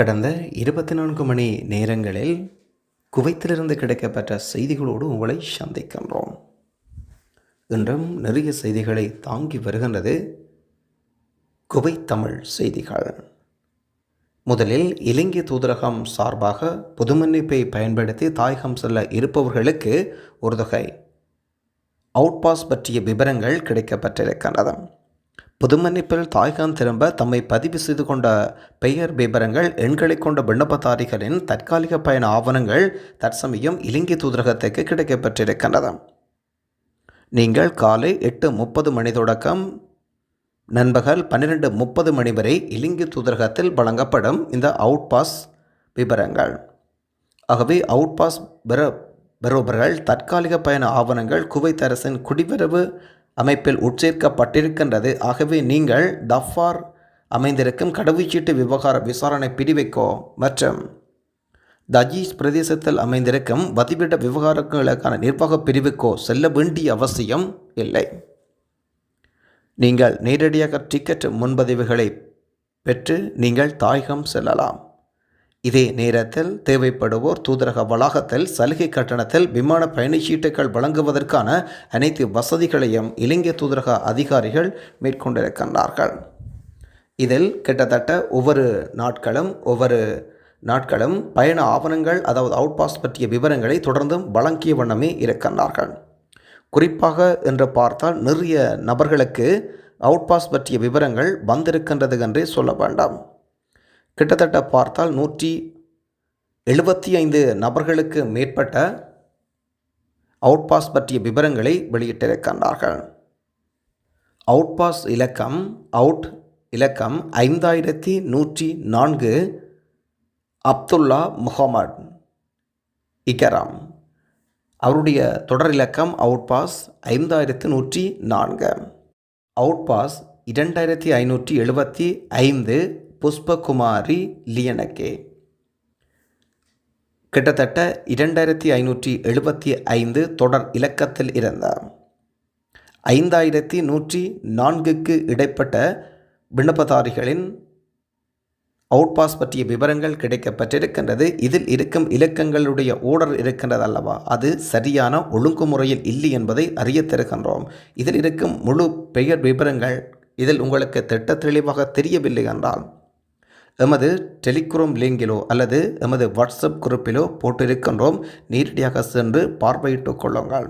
கடந்த இருபத்தி நான்கு மணி நேரங்களில் குவைத்திலிருந்து கிடைக்கப்பெற்ற செய்திகளோடு உங்களை சந்திக்கின்றோம். இன்றும் நிறைய செய்திகளை தாங்கி வருகின்றது குவைத் தமிழ் செய்திகள். முதலில் இலங்கை தூதரகம் சார்பாக பொதுமன்னிப்பை பயன்படுத்தி தாயகம் செல்ல இருப்பவர்களுக்கு ஒரு தொகை. அவுட் பாஸ் பற்றிய விவரங்கள் கிடைக்கப்பட்டிருக்கின்றது பொதுமன்னிப்பில் தாய்கான் திரும்ப தம்மை பதிவு செய்து கொண்ட பெயர் விபரங்கள் எண்களை கொண்ட விண்ணப்பதாரிகளின் தற்காலிக பயண ஆவணங்கள் தற்சமயம் இலங்கை தூதரகத்துக்கு கிடைக்கப்பட்டிருக்கின்றது நீங்கள் காலை எட்டு முப்பது மணி தொடக்கம் நண்பகல் பன்னிரெண்டு முப்பது மணி வரை இலங்கை தூதரகத்தில் வழங்கப்படும் இந்த அவுட் பாஸ் விபரங்கள். ஆகவே அவுட் பாஸ் பெற பெறுபவர்கள் தற்காலிக பயண ஆவணங்கள் குவைத் அரசின் குடிவரவு அமைப்பில் உட்சேர்க்கப்பட்டிருக்கின்றது. ஆகவே நீங்கள் தஃபார் அமைந்திருக்கும் கடவுச்சீட்டு விவகார விசாரணை பிரிவுக்கோ மற்றும் தஜீஸ் பிரதேசத்தில் அமைந்திருக்கும் வதிவிட விவகாரங்களுக்கான நிர்வாக பிரிவுக்கோ செல்ல வேண்டிய அவசியம் இல்லை. நீங்கள் நேரடியாக டிக்கெட் முன்பதிவுகளை பெற்று நீங்கள் தாயகம் செல்லலாம். இதே நேரத்தில் தேவைப்படுவோர் தூதரக வளாகத்தில் சலுகை கட்டணத்தில் விமான பயணச்சீட்டுகள் வழங்குவதற்கான அனைத்து வசதிகளையும் இலங்கை தூதரக அதிகாரிகள் மேற்கொண்டிருக்கின்றார்கள். இதில் கிட்டத்தட்ட ஒவ்வொரு நாட்களும் ஒவ்வொரு நாட்களும் பயண ஆவணங்கள் அதாவது அவுட் பாஸ் பற்றிய விவரங்களை தொடர்ந்தும் வழங்கிய வண்ணமே இருக்கின்றார்கள். குறிப்பாக என்று பார்த்தால் நிறைய நபர்களுக்கு அவுட் பாஸ் பற்றிய விவரங்கள் வந்திருக்கின்றது என்றே சொல்ல வேண்டாம். கிட்டத்தட்ட பார்த்தால் நூற்றி எழுபத்தி ஐந்து நபர்களுக்கு மேற்பட்ட அவுட் பாஸ் பற்றிய விவரங்களை வெளியிட்டிருக்கின்றார்கள் அவுட் பாஸ் இலக்கம் அவுட் இலக்கம் ஐந்தாயிரத்தி நூற்றி நான்கு அப்துல்லா முகமட் இகராம். அவருடைய தொடர் இலக்கம் அவுட் பாஸ் ஐந்தாயிரத்து நூற்றி நான்கு. அவுட் பாஸ் இரண்டாயிரத்தி ஐநூற்றி எழுபத்தி ஐந்து புஷ்பகுமாரி லியனகே கிட்டத்தட்ட இரண்டாயிரத்தி ஐநூற்றி எழுபத்தி ஐந்து தொடர் இலக்கத்தில் இருந்தார் ஐந்தாயிரத்தி நூற்றி நான்குக்கு இடைப்பட்ட விண்ணப்பதாரிகளின் அவுட் பாஸ் பற்றிய விவரங்கள் கிடைக்கப்பட்டிருக்கின்றது. இதில் இருக்கும் இலக்கங்களுடைய ஓடர் இருக்கின்றது அல்லவா? அது சரியான ஒழுங்குமுறையில் இல்லை என்பதை அறிய தருகின்றோம் இதில் இருக்கும் முழு பெயர் விவரங்கள் இதில் உங்களுக்கு திட்ட தெளிவாக தெரியவில்லை என்றால் எமது டெலிகிராம் லிங்கிலோ அல்லது எமது வாட்ஸ்அப் குரூப்பிலோ போட்டிருக்கின்றோம். நேரடியாக சென்று பார்வையிட்டு கொள்ளுங்கள்.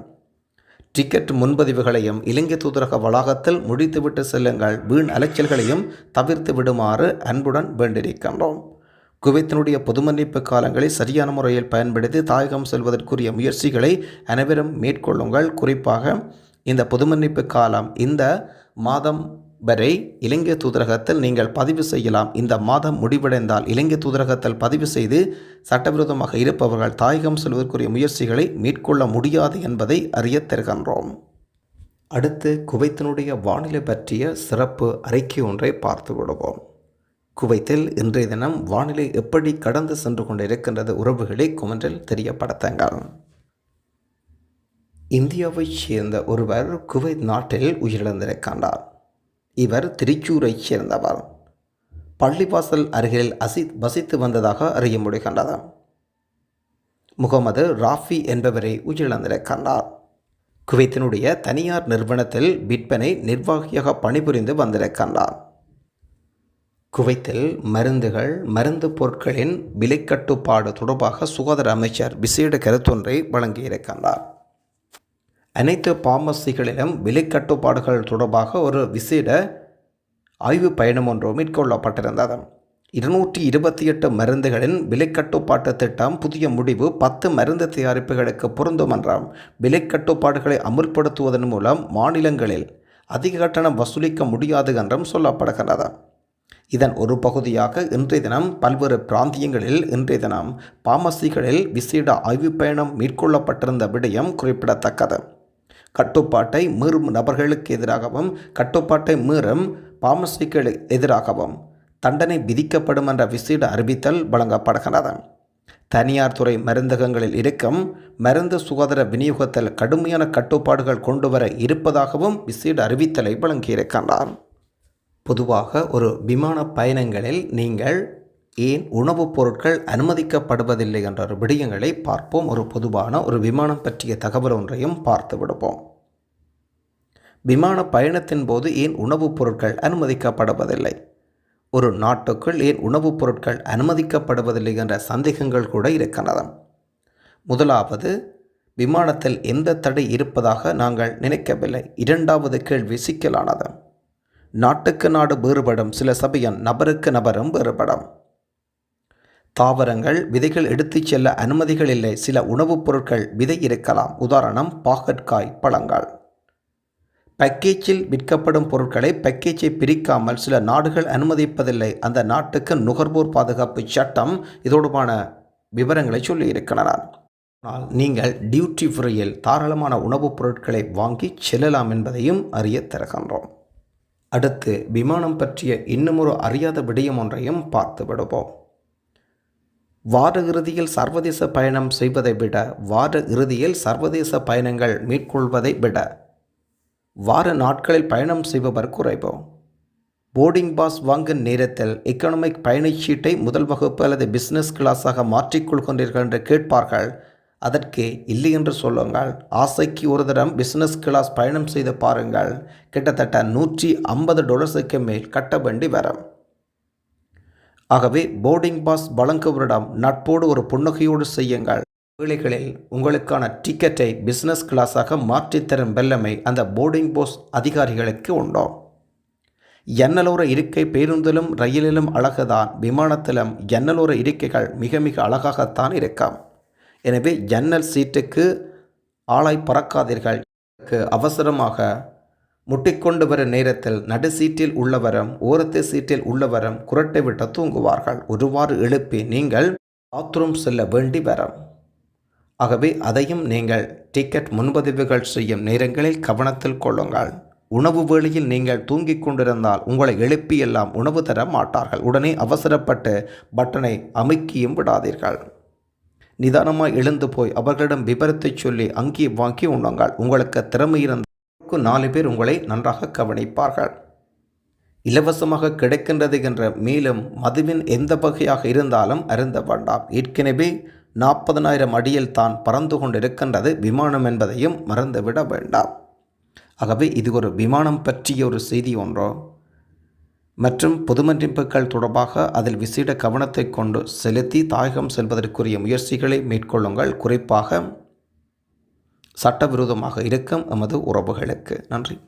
டிக்கெட் முன்பதிவுகளையும் இலங்கை தூதரக வளாகத்தில் முடித்துவிட்டு செல்லுங்கள். வீண் அலைச்சல்களையும் தவிர்த்து விடுமாறு அன்புடன் வேண்டியிருக்கின்றோம். குவைத்தினுடைய பொதுமன்னிப்பு காலங்களை சரியான முறையில் பயன்படுத்தி தாயகம் செல்வதற்குரிய முயற்சிகளை அனைவரும் மேற்கொள்ளுங்கள். குறிப்பாக இந்த பொதுமன்னிப்பு காலம் இந்த மாதம் வரை இலங்கை தூதரகத்தில் நீங்கள் பதிவு செய்யலாம். இந்த மாதம் முடிவடைந்தால் இலங்கை தூதரகத்தில் பதிவு செய்து சட்டவிரோதமாக இருப்பவர்கள் தாயகம் செல்வதற்குரிய முயற்சிகளை மேற்கொள்ள முடியாது என்பதை அறிய தருகின்றோம். அடுத்து குவைத்தினுடைய வானிலை பற்றிய சிறப்பு அறிக்கை ஒன்றை பார்த்து விடுவோம். குவைத்தில் இன்றைய தினம் வானிலை எப்படி கடந்து சென்று கொண்டிருக்கின்றது உறவுகளை குமன்றில் தெரியப்படுத்துங்கள். இந்தியாவைச் சேர்ந்த ஒருவர் குவைத் நாட்டில் உயிரிழந்திருக்கின்றார். இவர் திருச்சூரைச் சேர்ந்தவர். பள்ளிவாசல் அருகில் அசி வசித்து வந்ததாக அறிய முடிகின்றது. முகமது ராஃபி என்பவரை உயிரிழந்திருக்கின்றார் குவைத்தினுடைய தனியார் நிறுவனத்தில் விற்பனை நிர்வாகியாக பணிபுரிந்து வந்திருக்கின்றார் குவைத்தில் மருந்துகள் மருந்து பொருட்களின் விலைக்கட்டுப்பாடு தொடர்பாக சுகாதார அமைச்சர் விசேட கருத்தொன்றை வழங்கியிருக்கின்றார் அனைத்து பாமசிகளிலும் விலை கட்டுப்பாடுகள் தொடர்பாக ஒரு விசேட ஆய்வு பயணம் ஒன்று மேற்கொள்ளப்பட்டிருந்தது. இருநூற்றி இருபத்தி எட்டு மருந்துகளின் விலை கட்டுப்பாட்டு திட்டம் புதிய முடிவு பத்து மருந்து தயாரிப்புகளுக்கு பொருந்தும் என்றாம். விலை கட்டுப்பாடுகளை அமுல்படுத்துவதன் மூலம் மாநிலங்களில் அதிக கட்டணம் வசூலிக்க முடியாது என்றும் சொல்லப்படுகிறது இதன் ஒரு பகுதியாக இன்றைய தினம் பல்வேறு பிராந்தியங்களில் இன்றைய தினம் பாமசிகளில் விசேட ஆய்வு பயணம் மேற்கொள்ளப்பட்டிருந்த விடயம் குறிப்பிடத்தக்கது. கட்டுப்பாட்டை மீறும் நபர்களுக்கு எதிராகவும் கட்டுப்பாட்டை மீறும் பாமசிக்கு எதிராகவும் தண்டனை விதிக்கப்படும் என்ற விசேட அறிவித்தல் வழங்கப்படுகிறது. தனியார் துறை மருந்தகங்களில் இருக்கும் மருந்து சுகாதார விநியோகத்தில் கடுமையான கட்டுப்பாடுகள் கொண்டு வர இருப்பதாகவும் விசேட அறிவித்தலை வழங்கியிருக்கின்றார். பொதுவாக ஒரு விமான பயணங்களில் நீங்கள் ஏன் உணவுப் பொருட்கள் அனுமதிக்கப்படுவதில்லை என்ற ஒரு விடயங்களை பார்ப்போம். ஒரு பொதுவான ஒரு விமானம் பற்றிய தகவல் ஒன்றையும் பார்த்து விடுவோம். விமான பயணத்தின் போது ஏன் உணவுப் பொருட்கள் அனுமதிக்கப்படுவதில்லை? ஒரு நாட்டுக்குள் ஏன் உணவுப் பொருட்கள் அனுமதிக்கப்படுவதில்லை என்ற சந்தேகங்கள் கூட இருக்கின்றன. முதலாவது விமானத்தில் எந்த தடை இருப்பதாக நாங்கள் நினைக்கவில்லை. இரண்டாவது கேள்வி சிக்கலானது. நாட்டுக்கு நாடு வேறுபடும் சில சபையன் நபருக்கு நபரும் வேறுபடும். தாவரங்கள் விதைகள் எடுத்துச் செல்ல அனுமதிகள் இல்லை. சில உணவுப் பொருட்கள் விதை இருக்கலாம். உதாரணம் பாகற்காய் பழங்கள். பேக்கேஜில் விற்கப்படும் பொருட்களை பேக்கேஜை பிரிக்காமல் சில நாடுகள் அனுமதிப்பதில்லை. அந்த நாட்டுக்கு நுகர்வோர் பாதுகாப்பு சட்டம் இதோடுமான விவரங்களை சொல்லியிருக்கின்றன ஆனால் நீங்கள் டியூட்டி ஃப்ரீயில் தாராளமான உணவுப் பொருட்களை வாங்கி செல்லலாம் என்பதையும் அறிய தருகின்றோம். அடுத்து விமானம் பற்றிய இன்னுமொரு அறியாத விடயம் ஒன்றையும் பார்த்து விடுவோம். வார இறுதியில் சர்வதேச பயணம் செய்வதை விட வார இறுதியில் சர்வதேச பயணங்கள் மேற்கொள்வதை விட வார நாட்களில் பயணம் செய்பவர் குறைவு போர்டிங் பாஸ் வாங்கும் நேரத்தில் எக்கனாமிக் பயணச்சீட்டை முதல் வகுப்பு அல்லது பிஸ்னஸ் கிளாஸாக மாற்றிக்கொள்கின்றீர்கள் என்று கேட்பார்கள். அதற்கு இல்லை என்று சொல்லுங்கள். ஆசைக்கு ஒரு தரம் பிஸ்னஸ் கிளாஸ் பயணம் செய்து பாருங்கள். கிட்டத்தட்ட நூற்றி ஐம்பது டாலர்ஸுக்கு மேல் கட்ட வேண்டி வரும். ஆகவே போர்டிங் பாஸ் வழங்குவரிடம் நட்போடு ஒரு புன்னகையோடு செய்யுங்கள். வேளைகளில் உங்களுக்கான டிக்கெட்டை பிஸ்னஸ் கிளாஸாக மாற்றித்தரும் வெல்லமை அந்த போர்டிங் பாஸ் அதிகாரிகளுக்கு உண்டோ? எண்ணலோர இருக்கை பேருந்திலும் ரயிலிலும் அழகுதான் விமானத்திலும் எண்ணலோர இருக்கைகள் மிக மிக அழகாகத்தான் இருக்கும். எனவே ஜன்னல் சீட்டுக்கு ஆளாய் பறக்காதீர்கள். அவசரமாக முட்டிக்கொண்டு வரும் நேரத்தில் நடு சீட்டில் உள்ளவரும் ஓரத்து சீட்டில் உள்ளவரும் குரட்டை விட்டு தூங்குவார்கள். ஒருவாறு எழுப்பி நீங்கள் பாத்ரூம் செல்ல வேண்டி வரும். ஆகவே அதையும் நீங்கள் டிக்கெட் முன்பதிவுகள் செய்யும் நேரங்களில் கவனத்தில் கொள்ளுங்கள். உணவு வேளையில் நீங்கள் தூங்கிக் கொண்டிருந்தால் உங்களை எழுப்பி எல்லாம் உணவு தர மாட்டார்கள். உடனே அவசரப்பட்டு பட்டனை அமுக்கியும் விடாதீர்கள். நிதானமாக எழுந்து போய் அவர்களிடம் விபரத்தை சொல்லி அங்கே வாங்கி உண்ணுங்கள். உங்களுக்கு திறமை இருந்த நாலு பேர் உங்களை நன்றாக கவனிப்பார்கள். இலவசமாக கிடைக்கின்றது என்ற மேலும் மதுவின் எந்த வகையாக இருந்தாலும் அருந்த வேண்டாம். ஏற்கனவே நாற்பதனாயிரம் அடியில் தான் பறந்து கொண்டிருக்கின்றது. விமானம் என்பதையும் மறந்துவிட வேண்டாம். ஆகவே இது ஒரு விமானம் பற்றிய ஒரு செய்தி ஒன்றோ? மற்றும் பொதுமன்றிப்புகள் தொடர்பாக அதில் விசேட கவனத்தை கொண்டு செலுத்தி தாயகம் செல்வதற்குரிய முயற்சிகளை மேற்கொள்ளுங்கள். குறிப்பாக சட்டவிரோதமாக இருக்கும் எமது உறவுகளுக்கு. நன்றி.